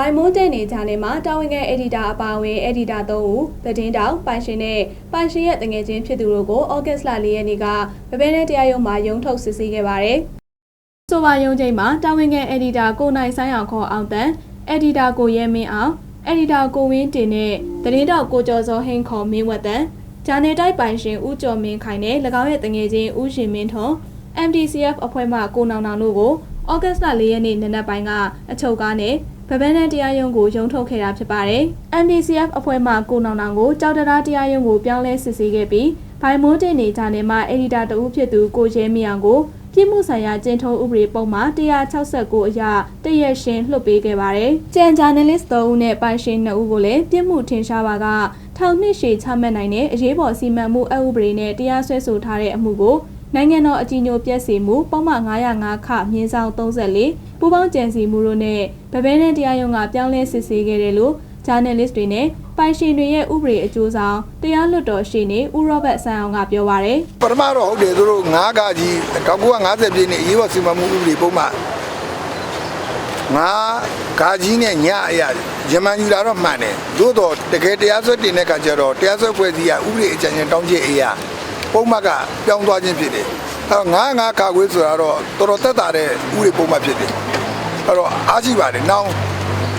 ဘိုင်မွန်းတဲ့နေကြနေမှာတာဝန်ခံအက်ဒီတာအပါအဝင်အက်ဒီတာ၃ဦးသတင်းတောင်ပိုင်ရှင်နဲ့ပိုင်ရှင်ရဲ့တငယ်ချင်းဖြစ်သူတို့ကိုဩဂတ်စ်လ၄ရက်နေ့ကဗပဲနဲ့တရားရုံးမှာရုံးထုတ်စစ်ဆေးခဲ့ပါတယ်။ဆိုပါရုံးချိန်မှာတာဝန်ခံအက်ဒီတာကိုနိုင်ဆိုင်အောင်ခေါ်အောင်တန်အက်ဒီတာကိုရဲမင်းအောင်အက်ဒီတာကိုဝင်းတင်နဲ့သတင်းတောက်ကိုကျော်စောဟင်းခေါ်မင်းဝတ်တန်ဂျာနယ်တိုက်ပိုင်ရှင်ဦးကျော်မင်းခိုင်နဲ့၎င်းရဲ့တငယ်ချင်းဦးရှင်မင်းထွန်း MDCF အဖွဲ့မှကိုနောင်နောင်တို့ကိုဩဂတ်စ်လ၄ရက်နေ့နံနက်ပိုင်းကအချုပ်ကားနဲ့ ဗဗန်းနဲ့တရားရုံးကိုရုံးထုတ်ခဲ့တာဖြစ်ပါတယ်။ MDCF အဖွဲ့မှကိုနောင်နောင်ကိုကြောက်တရားတရားရုံးကိုပြောင်းလဲစစ်ဆေးခဲ့ပြီးဘိုင်မွန်းတင်နေကြနေမှာအက်ဒီတာတဦးဖြစ်သူကိုရဲမီအောင်ကိုပြည်မှုဆိုင်ရာကျင်းထုံးဥပဒေပုံမှာ169အရတရက်ရှင်လွှတ်ပေးခဲ့ပါတယ်။ကြံဂျာနယ်လစ်3ဦးနဲ့ပိုင်ရှင်2ဦးကိုလည်းပြည်မှုထင်ရှားပါကထောင်နှစ်ရှည်ချမှတ်နိုင်တဲ့အရေးပေါ်စီမံမှုအဥပဒေနဲ့တရားစွဲဆိုထားတဲ့အမှုကို နိုင်ငံတော်အကြီးအကျယ်ပြည့်စုံမှုပုံမှန်905ခမြင်းဆောင်34ပူးပေါင်းကြံစီမှုတို့နဲ့ဗပဲနဲ့တရားရုံးကပြောင်းလဲစစ်ဆေးခဲ့တယ်လို့ဂျာနယ်လစ်တွေနဲ့ပိုင်ရှင်တွေရဲ့ဥပဒေအကျိုးဆောင်တရားလွတ်တော်ရှေ့နေဦးရောဘတ်ဆန်အောင်ကပြောပါရယ်ပထမတော့ဟုတ်တယ်သူတို့9ကကြီး1950ပြည့်နှစ်အရေးပေါ်စီမံမှုဥပဒေပုံမှ9ကကြီးနဲ့ညအရာရမန်ယူလာတော့မှန်တယ်သို့တော့တကယ်တရားစွဲတင်တဲ့ခါကျတော့တရားစွဲဖွဲ့စည်းရဥပဒေအကြံဉာဏ်တောင်းချက်အရာ ပုံမှကပြောင်းသွားခြင်းဖြစ်တယ်အဲတော့9 9ကာကွယ်ဆိုတာတော့တော်တော်သက်သာတဲ့ဥပဒေပုံမှဖြစ်တယ်အဲတော့အားရှိပါတယ်နောက်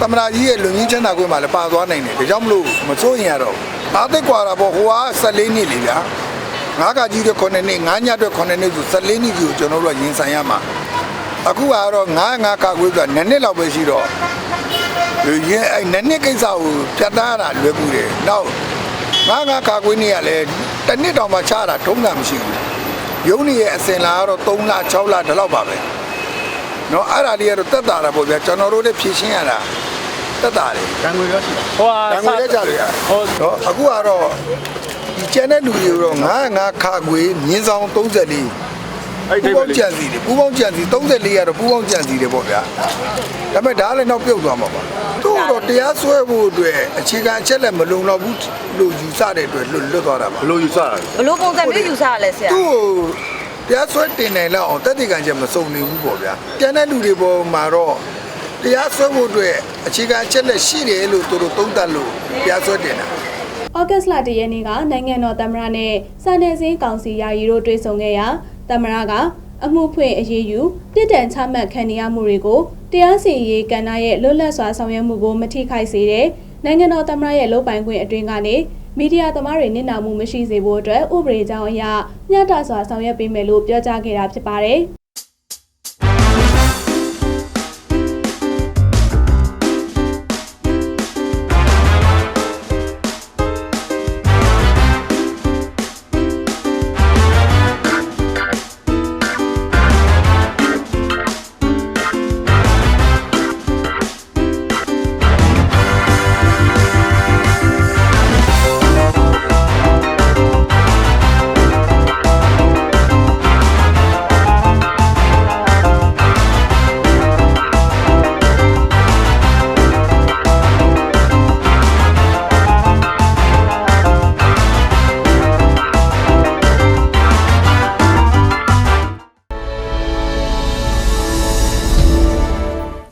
သမနာကြီးရဲ့လူကြီးချမ်းသာခွင့်မှာလည်းပါသွားနိုင်တယ်ဒါကြောင့်မလို့မစိုးရင်ရတော့အားသက်กว่าတာပေါ့ဟိုက14နှစ်လေဗျာ ငါးကကြီးတွေ9နှစ်ငါးညအတွက်9နှစ်ဆို14နှစ်ကြီးကိုကျွန်တော်တို့ကရင်ဆိုင်ရမှာအခုကတော့ငါးငါးကကွေးဆိုတာ2နှစ်လောက်ပဲရှိတော့ဒီရင်အဲ့2နှစ်ကိစ္စကိုပြတ်သားရတာလွယ်ကူတယ်နောက် ငါးငါးကကွေးနေရလဲတစ်နှစ်တောင်မှချတာထုံးတာမရှိဘူးရုံးနေရဲ့အစင်လာကတော့3လ6လဒီလောက်ပါပဲเนาะအဲ့ဒါလေးကတော့တက်တာတာပေါ့ဗျာကျွန်တော်တို့လည်းဖြည့်ရှင်းရတာတက်တာတယ် ကံငွေရောရှိတယ်ဟိုဟာ တန်ငွေလည်းကြလို့ရ ဟို တော့အခုကတော့ဒီကျန်တဲ့လူတွေတော့95ခါခွေမြင်းဆောင်34 အဲ့ ပူဒီပေါင်းကြံစီတယ်ပူပေါင်းကြံစီ34ကတော့ပူပေါင်းကြံစီတယ်ပေါ့ဗျာဒါပေမဲ့ဒါလည်းတော့ပြုတ်သွားမှာပါသူ့တော့တရားစွဲဖို့အတွက်အခြေခံအချက်လက်မလုံတော့ဘူးလို့ယူဆတဲ့အတွက်လွတ်လွတ်သွားတာပါဘလို့ယူဆတာလဲဘလို့ပုံစံမျိုးယူဆရလဲဆရာသူ့ကိုတရားစွဲတင်နိုင်လောက်အောင်တက်တေကံချက်မစုံနေဘူးပေါ့ဗျာကျန်တဲ့လူတွေပေါ်မှာတော့တရားစွဲဖို့အတွက်အခြေခံအချက်လက်ရှိတယ်လို့သူတို့သုံးသပ်လို့တရားစွဲတင်တာ ဩဂတ်စ်လ၁ရက်နေ့ကနိုင်ငံတော်သမ္မတနဲ့စာနယ်ဇင်းကောင်စီယာယီတို့တွေ့ဆုံခဲ့ရာသမ္မတကအမှုဖွင့်အရေးယူပြည်တံချမှတ်ခံရမှုတွေကိုတရားစီရင်ရေးကဏ္ဍရဲ့လွတ်လပ်စွာဆောင်ရွက်မှုကိုမထိခိုက်စေတဲ့နိုင်ငံတော်သမ္မတရဲ့လုပ်ပိုင်ခွင့်အတွင်းကနေမီဒီယာသမားတွေနစ်နာမှုမရှိစေဖို့အတွက်ဥပဒေကြောင်းအရမျှတစွာဆောင်ရွက်ပေးမယ်လို့ပြောကြားခဲ့တာဖြစ်ပါတယ်။